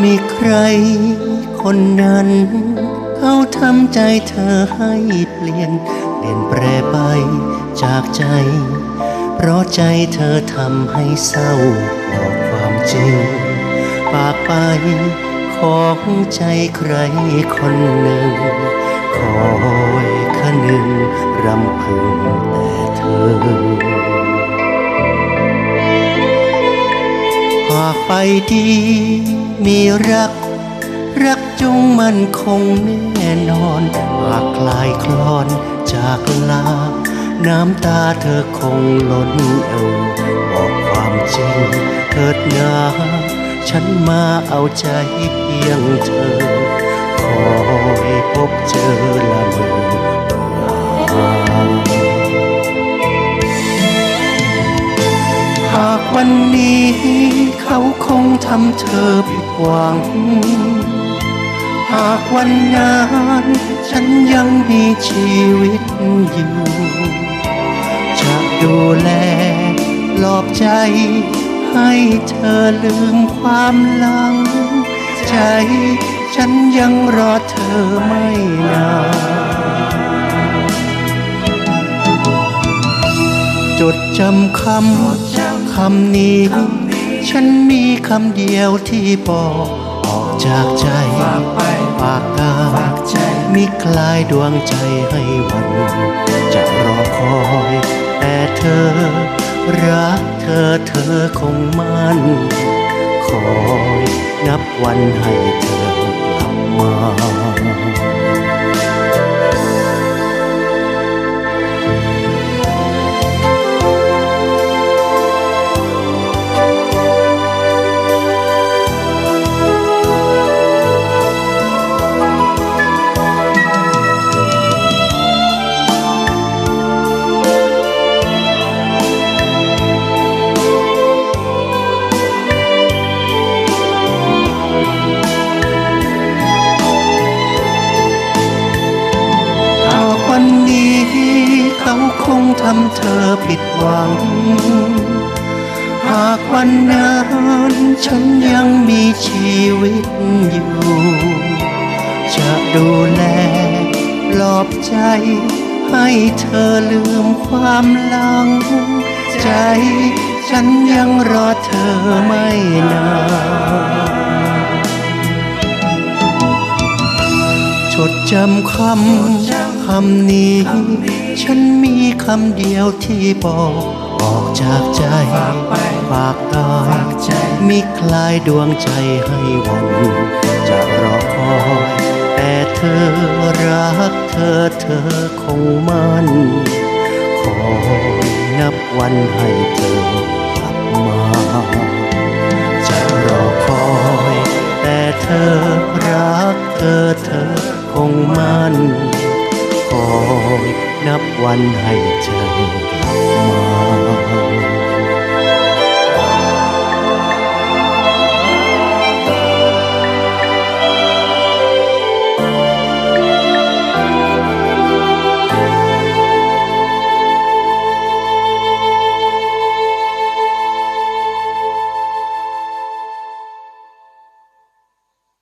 มีใครคนนั้น เขาทำใจเธอให้เปลี่ยน เปลี่ยนแปรไปจากใจ เพราะใจเธอทำให้เศร้าบอกความจริง ปากไปของใจใครคนหนึ่งากไปดี มีรัก รักจงมันคงแน่นอนหากคลายคลอนจากลา น้ำตาเธอคงล้นเอ่อบอกความจริงเถิดนาฉันมาเอาใจเพียงเธอ คอยพบเจอละเมอ เขาคงทำเธอผิดหวัง หากวันนั้นฉันยังมีชีวิตอยู่จะดูแลปลอบใจ ให้เธอลืมความหลัง ใจฉันยังรอเธอไม่นานจดจำคำคำนี้ ฉันมีคำเดียวที่บอกออกจากใจปากกามิคลายดวงใจให้วัน จะรอคอยแต่เธอ รักเธอเธอคงมั่นคอยนับวันให้เธอ เขาคงทำเธอผิดหวัง หากวันนั้นฉันยังมีชีวิตอยู่ จะดูแลปลอบใจ ให้เธอลืมความหลัง ใจ ฉันยังรอเธอไม่นาน จำคำคำนี้ ฉันมีคำเดียวที่บอกออกจากใจปากกามิคลายดวงใจให้วันจะรอคอย แต่เธอรักเธอเธอคงมั่นคอยนับวันให้เธอ 真系长得